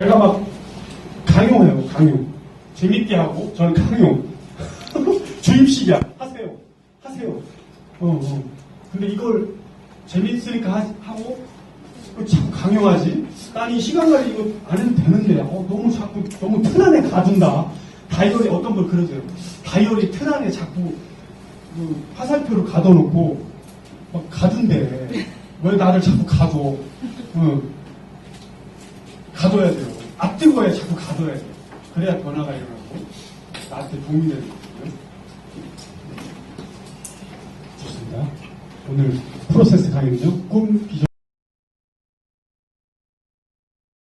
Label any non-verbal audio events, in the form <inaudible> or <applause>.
제가 막 강요해요, 강요. 재밌게 하고, 저는 강요. <laughs> 주입식이야. 하세요. 하세요. 어, 어. 근데 이걸 재밌으니까 하, 하고, 또 자꾸 강요하지? 난 이 시간 관리 이거 안 해도 되는데, 어, 너무 자꾸, 너무 튼 안에 가둔다. 다이어리, 어떤 분 그러세요. 다이어리 튼 안에 자꾸 그 화살표를 가둬놓고, 막 가둔대. 왜 나를 자꾸 가둬? 응. 가둬야 돼요. 앞뜨거야 자꾸 가둬야 돼요. 그래야 변화가 일어나고 나한테 도움이 되는 거거든요. 좋습니다. 오늘 프로세스 강의는요. 꿈, 비전,